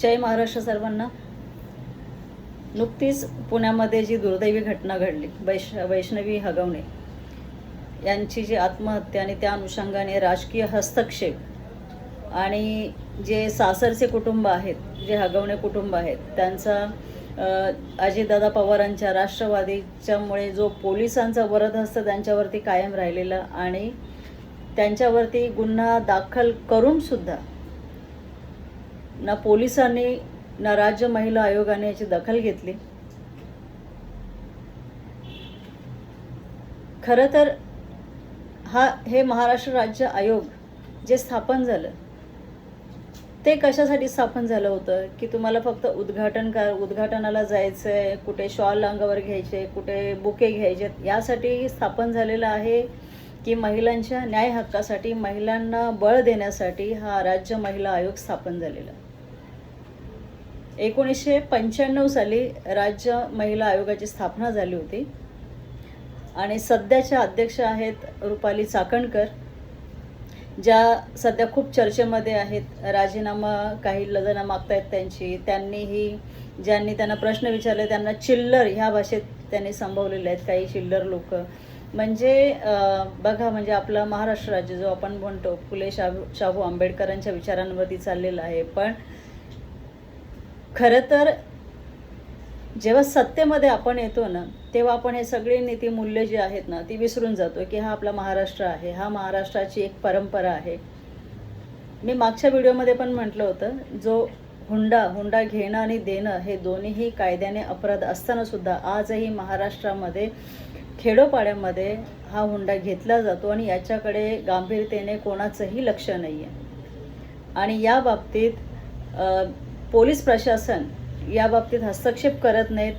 जय महाराष्ट्र सर्वांना. नुकतीच पुण्यामध्ये जी दुर्दैवी घटना घडली वैश वैष्णवी हगवणे यांची जी आत्महत्या आणि त्या अनुषंगाने राजकीय हस्तक्षेप आणि जे सासरचे कुटुंब आहेत जे हगवणे कुटुंब आहेत त्यांचा अजितदादा पवारांच्या राष्ट्रवादीच्यामुळे जो पोलिसांचा वरद हस्त त्यांच्यावरती कायम राहिलेला आणि त्यांच्यावरती गुन्हा दाखल करूनसुद्धा ना पोलिसांनी ना राज्य महिला आयोगाने याची दखल घेतली. खरं तर हा हे महाराष्ट्र राज्य आयोग जे स्थापन झालं ते कशासाठी स्थापन झालं होतं? की तुम्हाला फक्त उद्घाटन कर उद्घाटनाला जायचं आहे कुठे शॉल अंगावर घ्यायचे कुठे बुके घ्यायचे यासाठी स्थापन झालेलं आहे की महिलांच्या न्याय हक्कासाठी महिलांना बळ देण्यासाठी हा राज्य महिला आयोग स्थापन झालेला? एकोणीसशे पंच्याण्णव साली राज्य महिला आयोगाची स्थापना झाली होती. आणि सध्याच्या अध्यक्ष आहेत रुपाली चाकणकर ज्या सध्या खूप चर्चेमध्ये आहेत. राजीनामा काही लजना मागतायत त्यांची. त्यांनीही ज्यांनी त्यांना प्रश्न विचारले त्यांना चिल्लर ह्या भाषेत त्यांनी संभवलेले आहेत काही चिल्लर लोक. म्हणजे बघा म्हणजे आपला महाराष्ट्र राज्य जो आपण म्हणतो फुले शाहू शाहू आंबेडकरांच्या विचारांवरती चाललेला आहे. पण खरं तर जेव्हा सत्तेमध्ये आपण येतो ना तेव्हा आपण हे सगळी नीतीमूल्य जी आहेत ना ती विसरून जातो की हा आपला महाराष्ट्र आहे हा महाराष्ट्राची एक परंपरा आहे. मी मागच्या व्हिडिओमध्ये पण म्हटलं होतं जो हुंडा हुंडा घेणं आणि देणं हे दोन्हीही कायद्याने अपराध असताना सुद्धा आजही महाराष्ट्रामध्ये खेडोपाड्यामध्ये हा हुंडा घेतला जातो आणि याच्याकडे गांभीर्यतेने कोणाचंही लक्ष नाही आहे आणि या बाबतीत पोलीस प्रशासन या बाबतीत हस्तक्षेप करत नाहीत.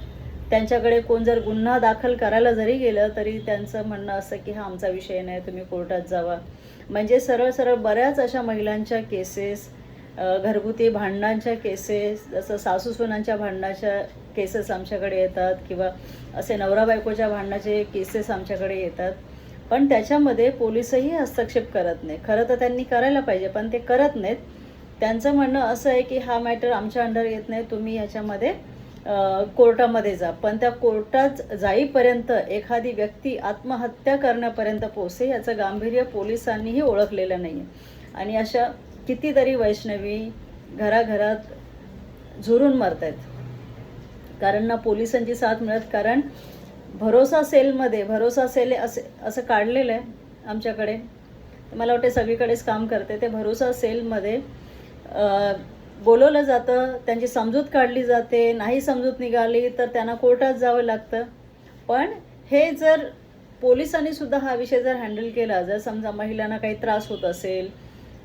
त्यांच्याकडे कोण जर गुन्हा दाखल करायला जरी गेलं तरी त्यांचं म्हणणं असं की हा आमचा विषय नाही तुम्ही कोर्टात जावा. म्हणजे सरळ सरळ बऱ्याच अशा महिलांच्या केसेस घरगुती भांडणांच्या केसेस जसं सासूसुनांच्या भांडणाच्या केसेस आमच्याकडे येतात किंवा असे नवरा बायकोच्या भांडणाचे केसेस आमच्याकडे येतात. पण त्याच्यामध्ये पोलिसही हस्तक्षेप करत नाही खरं तर त्यांनी करायला पाहिजे पण ते करत नाहीत. त्यांचं म्हणणं असं आहे की हा मॅटर आमच्या अंडर येत नाही तुम्ही याच्यामध्ये कोर्टामध्ये जा. पण त्या कोर्टात जाईपर्यंत एखादी व्यक्ती आत्महत्या करण्यापर्यंत पोहोचते याचं गांभीर्य पोलिसांनीही ओळखलेलं नाही आहे आणि अशा कितीतरी वैष्णवी घराघरात झुरून मरत आहेत कारण ना पोलिसांची साथ मिळत कारण भरोसा सेलमध्ये भरोसा सेल असे असं काढलेलं आहे आमच्याकडे. मला वाटते सगळीकडेच काम करते. ते भरोसा सेलमध्ये बोलवलं जातं त्यांची समजूत काढली जाते नाही समजूत निघाली तर त्यांना कोर्टात जावं लागतं. पण हे जर पोलिसांनी सुद्धा हा विषय जर हँडल केला जर समजा महिलांना काही त्रास होत असेल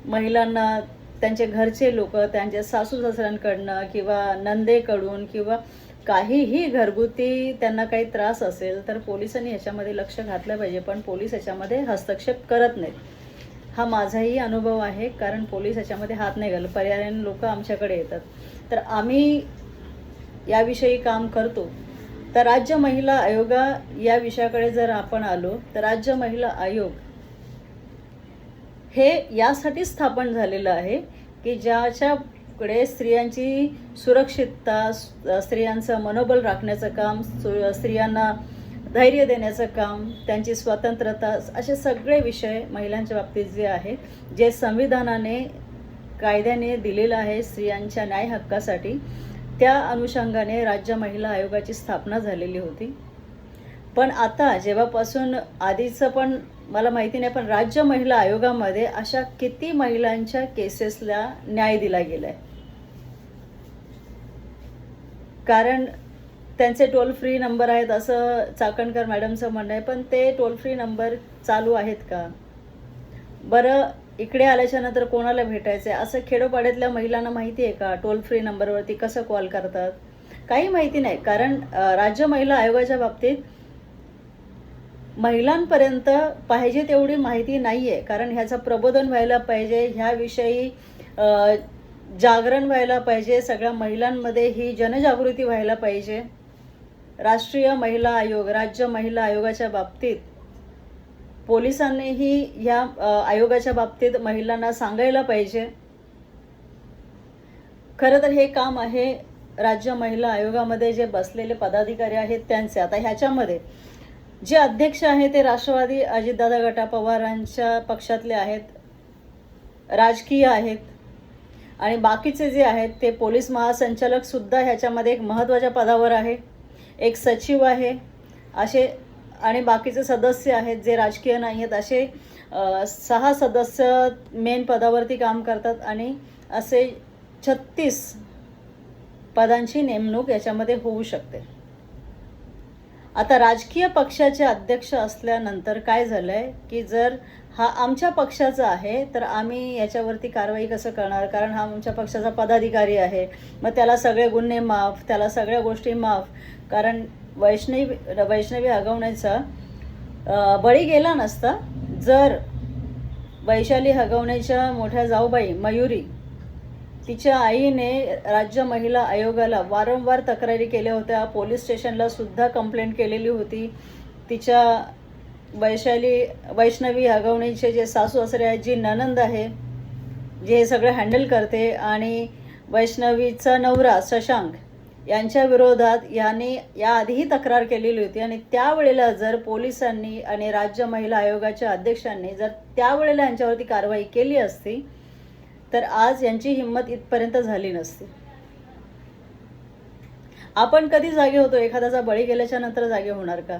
महिलांना त्यांचे घरचे लोक त्यांच्या सासू सासऱ्यांकडनं किंवा नंदेकडून किंवा काहीही घरगुती त्यांना काही त्रास असेल तर पोलिसांनी ह्याच्यामध्ये लक्ष घातलं पाहिजे. पण पोलीस ह्याच्यामध्ये हस्तक्षेप करत नाहीत. हा माझाही अनुभव आहे कारण पोलीस याच्यामध्ये हात नाही घालत. पर्यायाने लोक आमच्याकडे येतात. तर आम्ही याविषयी काम करतो. तर राज्य महिला आयोगा या विषयाकडे जर आपण आलो तर राज्य महिला आयोग हे यासाठी स्थापन झालेलं आहे की ज्याच्याकडे स्त्रियांची सुरक्षितता स्त्रियांचं मनोबल राखण्याचं काम सु- स्त्रियांना धैर्य देण्याचं काम त्यांची स्वतंत्रता असे सगळे विषय महिलांच्या बाबतीत जे आहेत जे संविधानाने कायद्याने दिलेलं आहे स्त्रियांच्या न्याय हक्कासाठी त्या अनुषंगाने राज्य महिला आयोगाची स्थापना झालेली होती. पण आता जेव्हापासून आधीचं पण मला माहिती नाही पण राज्य महिला आयोगामध्ये अशा किती महिलांच्या केसेसला न्याय दिला गेला आहे कारण त्यांचे टोल फ्री नंबर आहेत असं चाकणकर मॅडमचं म्हणणं आहे. पण ते टोल फ्री नंबर चालू आहेत का? बरं इकडे आल्याच्यानंतर कोणाला भेटायचं आहे असं खेडोपाड्यातल्या महिलांना माहिती आहे का टोल फ्री नंबरवरती कसं कॉल करतात? काही माहिती नाही. कारण राज्य महिला आयोगाच्या बाबतीत महिलांपर्यंत पाहिजे तेवढी माहिती नाही आहे कारण ह्याचं प्रबोधन व्हायला पाहिजे ह्याविषयी जागरण व्हायला पाहिजे सगळ्या महिलांमध्ये ही जनजागृती व्हायला पाहिजे. राष्ट्रीय महिला आयोग राज्य महिला आयोगाच्या बाबतीत पोलिसांनीही ह्या आयोगाच्या बाबतीत महिलांना सांगायला पाहिजे. खरं तर हे काम आहे राज्य महिला आयोगामध्ये जे बसलेले पदाधिकारी आहेत त्यांचे. आता ह्याच्यामध्ये जे अध्यक्ष आहे ते राष्ट्रवादी अजितदादा गटा पवारांच्या पक्षातले आहेत राजकीय आहेत आणि बाकीचे जे आहेत ते पोलीस महासंचालक सुद्धा ह्याच्यामध्ये एक महत्त्वाच्या पदावर आहे. एक सचिव आहे असे आणि बाकीचे सदस्य आहेत जे राजकीय नाही आहेत असे सहा सदस्य मेन पदावरती काम करतात आणि असे छत्तीस पदांची नेमणूक याच्यामध्ये होऊ शकते. आता राजकीय पक्षाचे अध्यक्ष असल्यानंतर काय झालं आहे की जर हा आमच्या पक्षाचा आहे तर आम्ही याच्यावरती कारवाई कसं करणार? कारण हा आमच्या पक्षाचा पदाधिकारी आहे. मग त्याला सगळे गुन्हे माफ त्याला सगळ्या गोष्टी माफ. कारण वैष्णवी वैष्णवी हगवण्याचा बळी गेला नसता. जर वैशाली हगवण्याच्या मोठ्या जाऊबाई मयुरी तिच्या आईने राज्य महिला आयोगाला वारंवार तक्रारी केल्या होत्या. पोलीस स्टेशनला सुद्धा कंप्लेंट केलेली होती. तिच्या वैशाली वैष्णवी हगवणीचे जे सासू असरे आहेत जी ननंद आहे जे हे सगळं हँडल करते आणि वैष्णवीचा नवरा शशांक यांच्या विरोधात यांनी याआधीही तक्रार केलेली होती. आणि त्यावेळेला जर पोलिसांनी आणि राज्य महिला आयोगाच्या अध्यक्षांनी जर त्यावेळेला यांच्यावरती कारवाई केली असती तर आज यांची हिंमत इथपर्यंत झाली नसती. आपण कधी जागे होतो? एखाद्याचा बळी गेल्याच्यानंतर जागे होणार का?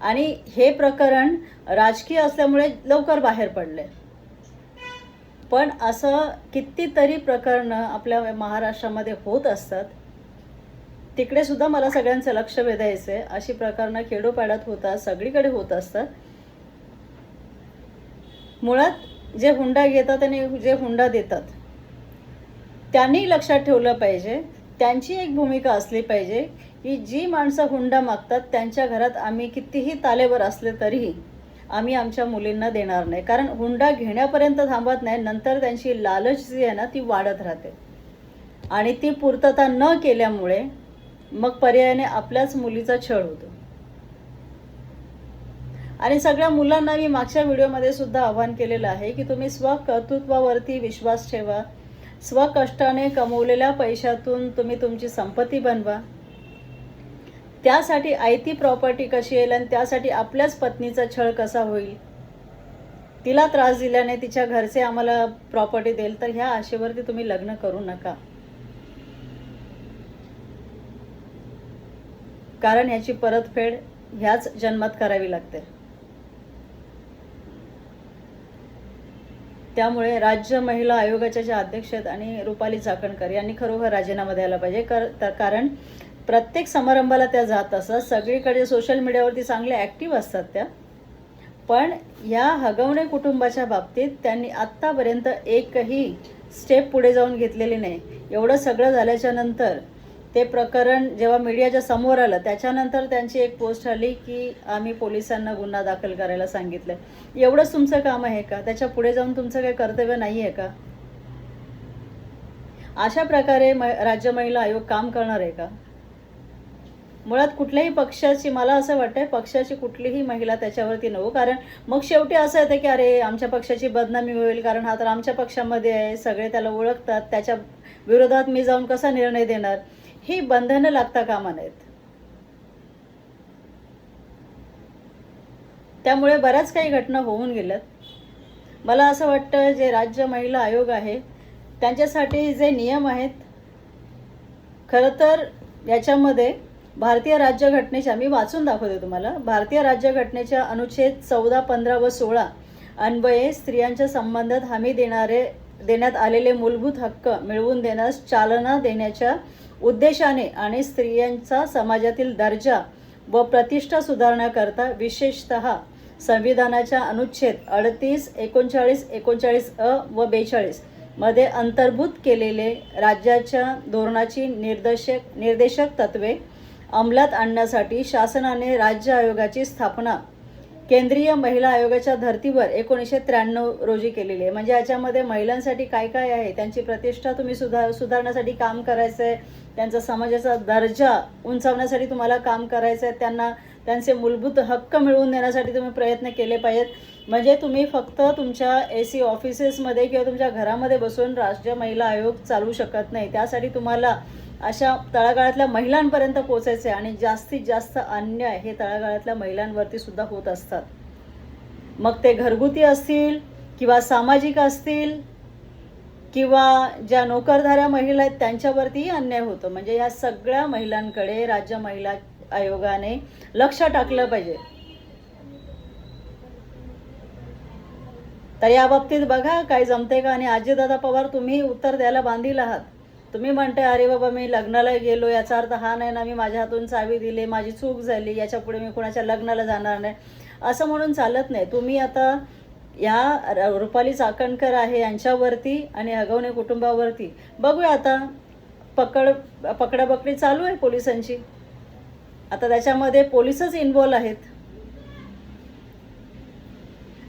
आणि हे प्रकरण राजकीय असल्यामुळे लवकर बाहेर पडले पण असं कितीतरी प्रकरणं आपल्या महाराष्ट्रामध्ये होत असतात. तिकडे सुद्धा मला सगळ्यांचं लक्ष वेधायचं आहे अशी प्रकरणं खेडोपाड्यात होतात सगळीकडे होत असतात. मुळात जे हुंडा घेतात आणि जे हुंडा देतात त्यांनी लक्षात ठेवलं पाहिजे. त्यांची एक भूमिका असली पाहिजे की जी माणसं हुंडा मागतात त्यांच्या घरात आम्ही कितीही तालेवर असले तरीही आम्ही आमच्या मुलींना देणार नाही. कारण हुंडा घेण्यापर्यंत थांबत नाही नंतर त्यांची लालच जी आहे ना ती वाढत राहते. आणि ती पूर्तता न केल्यामुळे मग पर्यायाने आपल्याच मुलीचा छळ होतो. आणि सगळ्या मुलांना मी मागच्या व्हिडिओमध्ये सुद्धा आवाहन केलेलं आहे की तुम्ही स्वकर्तृत्वावरती विश्वास ठेवा. स्वकष्टाने कमवलेल्या पैशातून तुम्ही तुमची संपत्ती बनवा. त्यासाठी आयती प्रॉपर्टी कशी येईल आणि त्यासाठी आपल्याच पत्नीचा छळ कसा होईल? तिला त्रास दिल्याने तिच्या घरचे आम्हाला प्रॉपर्टी देईल तर ह्या आशेवरती तुम्ही लग्न करू नका. कारण याची परतफेड ह्याच जन्मात करावी लागते. त्यामुळे राज्य महिला आयोगाच्या ज्या अध्यक्ष आहेत आणि रुपाली चाकणकर यांनी खरोखर राजीनामा द्यायला पाहिजे. कर तर कारण प्रत्येक समारंभाला त्या जात असतात. सगळीकडे सोशल मीडियावरती चांगल्या ॲक्टिव्ह असतात त्या. पण या हगवणे कुटुंबाच्या बाबतीत त्यांनी आत्तापर्यंत एकही स्टेप पुढे जाऊन घेतलेली नाही. एवढं सगळं झाल्याच्यानंतर ते प्रकरण जेव्हा मीडियाच्या समोर आलं त्याच्यानंतर त्यांची एक पोस्ट आली की आम्ही पोलिसांना गुन्हा दाखल करायला सांगितलं एवढंच तुमचं काम आहे का? त्याच्या पुढे जाऊन तुमचं काही कर्तव्य नाही आहे का? अशा प्रकारे म राज्य महिला आयोग काम करणार आहे का? मुळात कुठल्याही पक्षाची मला असं वाटतंय पक्षाची कुठलीही महिला त्याच्यावरती नको कारण मग शेवटी असं येतं की अरे आमच्या पक्षाची बदनामी होईल कारण हा तर आमच्या पक्षामध्ये आहे सगळे त्याला ओळखतात त्याच्या विरोधात मी जाऊन कसा निर्णय देणार? ही बंधनं लागता कामा नयेत. त्यामुळे बऱ्याच काही घटना होऊन गेल्यात. मला असं वाटतं जे राज्य महिला आयोग आहे त्यांच्यासाठी जे नियम आहेत खरं तर याच्यामध्ये भारतीय राज्यघटनेच्या मी वाचून दाखवते तुम्हाला भारतीय राज्यघटनेच्या अनुच्छेद चौदा पंधरा व सोळा अन्वये स्त्रियांच्या संबंधात हमी देणारे देण्यात आलेले मूलभूत हक्क मिळवून देण्यास चालना देण्याच्या उद्देशाने आणि स्त्रियांचा समाजातील दर्जा व प्रतिष्ठा सुधारण्याकरता विशेषत संविधानाच्या अनुच्छेद अडतीस एकोणचाळीस एकोणचाळीस अ व बेचाळीसमध्ये अंतर्भूत केलेले राज्याच्या धोरणाची निर्देशक निर्देशक तत्वे अंमलात आणण्यासाठी शासनाने राज्य आयोगाची स्थापना केंद्रीय महिला आयोगाच्या धर्तीवर एकोणीसशे त्र्याण्णव रोजी केलेली आहे. म्हणजे याच्यामध्ये महिलांसाठी काय काय आहे? त्यांची प्रतिष्ठा तुम्ही सुधार सुधारण्यासाठी काम करायचं आहे त्यांचा समाजाचा दर्जा उंचावण्यासाठी तुम्हाला काम करायचं आहे त्यांना त्यांचे मूलभूत हक्क मिळवून देण्यासाठी तुम्ही प्रयत्न केले पाहिजेत. म्हणजे तुम्ही फक्त तुमच्या ए सी ऑफिसेसमध्ये किंवा तुमच्या घरामध्ये बसून राष्ट्रीय महिला आयोग चालू शकत नाही. त्यासाठी तुम्हाला अशा तळागाळातल्या महिलांपर्यंत पोचायचे आणि जास्तीत जास्त अन्याय हे तळागाळातल्या महिलांवरती सुद्धा होत असतात. मग ते घरगुती असतील किंवा सामाजिक असतील किंवा ज्या नोकरधाऱ्या महिला आहेत त्यांच्यावरतीही अन्याय होतो. म्हणजे या सगळ्या महिलांकडे राज्य महिला आयोगाने लक्ष टाकलं पाहिजे. तर या बाबतीत बघा काय जमते का? आणि अजितदादा पवार तुम्ही उत्तर द्यायला बांधील आहात. तुम्ही म्हणते अरे बाबा मी लग्नाला गेलो याचा अर्थ हा नाही ना मी माझ्या हातून चावी दिली माझी चूक झाली याच्यापुढे मी कोणाच्या लग्नाला जाणार नाही. असं म्हणून चालत नाही. तुम्ही आता या रुपाली चाकणकर आहे यांच्यावरती आणि हगवणे कुटुंबावरती. बघूया आता पकड पकडापकडी चालू आहे पोलिसांची. आता त्याच्यामध्ये पोलिसच इन्वॉल्व आहेत.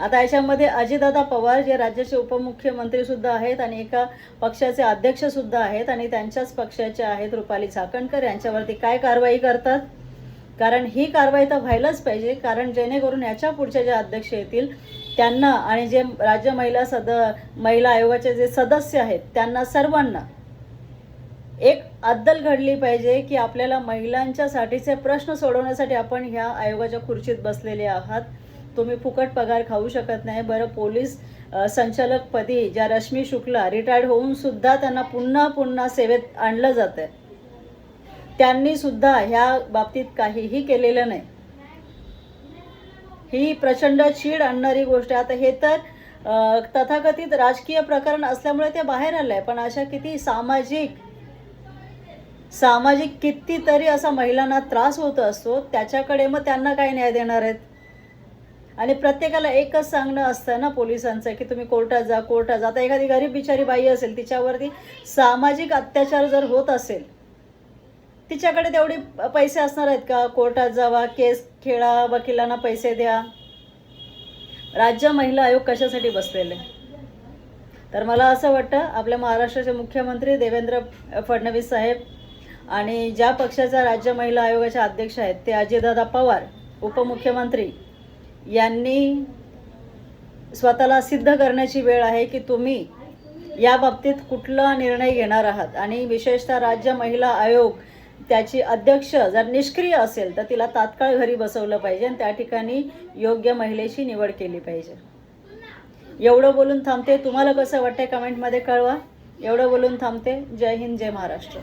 आता याच्यामध्ये अजितदादा पवार जे राज्याचे उपमुख्यमंत्री सुद्धा आहेत आणि एका पक्षाचे अध्यक्ष सुद्धा आहेत आणि त्यांच्याच पक्षाचे आहेत रुपाली झाकणकर यांच्यावरती काय कारवाई करतात? कारण ही कारवाई तर व्हायलाच पाहिजे कारण जेणेकरून याच्या पुढच्या ज्या अध्यक्ष येतील त्यांना आणि जे राज्य महिला सद महिला आयोगाचे जे सदस्य आहेत त्यांना सर्वांना एक अद्दल घडली पाहिजे की आपल्याला महिलांच्यासाठीचे प्रश्न सोडवण्यासाठी आपण ह्या आयोगाच्या खुर्चीत बसलेले आहात. तुम्ही फुकट पगार खाऊ शकत नाही. बरं पोलीस संचालकपदी ज्या रश्मी शुक्ला रिटायर्ड होऊन सुद्धा त्यांना पुन्हा पुन्हा सेवेत आणलं जातं त्यांनी सुद्धा ह्या बाबतीत काहीही केलेलं नाही. ही प्रचंड चीड आणणारी गोष्ट आहे. आता हे तर तथाकथित राजकीय प्रकरण असल्यामुळे ते बाहेर आलंय. पण अशा किती सामाजिक सामाजिक कितीतरी असा महिलांना त्रास होत असतो त्याच्याकडे मग त्यांना काय न्याय देणार आहेत? आणि प्रत्येकाला एकच सांगणं असतं ना पोलिसांचं की तुम्ही कोर्टात जा कोर्टात जा. आता एखादी गरीब बिचारी बाई असेल तिच्यावरती सामाजिक अत्याचार जर होत असेल तिच्याकडे तेवढे पैसे असणार आहेत का? कोर्टात जावा केस खेळा वकिलांना पैसे द्या. राज्य महिला आयोग कशासाठी बसलेले? तर मला असं वाटतं आपल्या महाराष्ट्राचे मुख्यमंत्री देवेंद्र फडणवीस साहेब आणि ज्या पक्षाचा राज्य महिला आयोगाचे अध्यक्ष आहेत ते अजयदादा पवार उपमुख्यमंत्री यांनी स्वतःला सिद्ध करण्याची वेळ आहे की तुम्ही या बाबतीत कुठला निर्णय घेणार आहात? आणि विशेषतः राज्य महिला आयोग त्याची अध्यक्ष जर निष्क्रिय असेल तर तिला तात्काळ घरी बसवलं पाहिजे आणि त्या ठिकाणी योग्य महिलेची निवड केली पाहिजे. एवढं बोलून थांबते. तुम्हाला कसं वाटतंय कमेंटमध्ये कळवा. एवढं बोलून थांबते. जय हिंद जय महाराष्ट्र.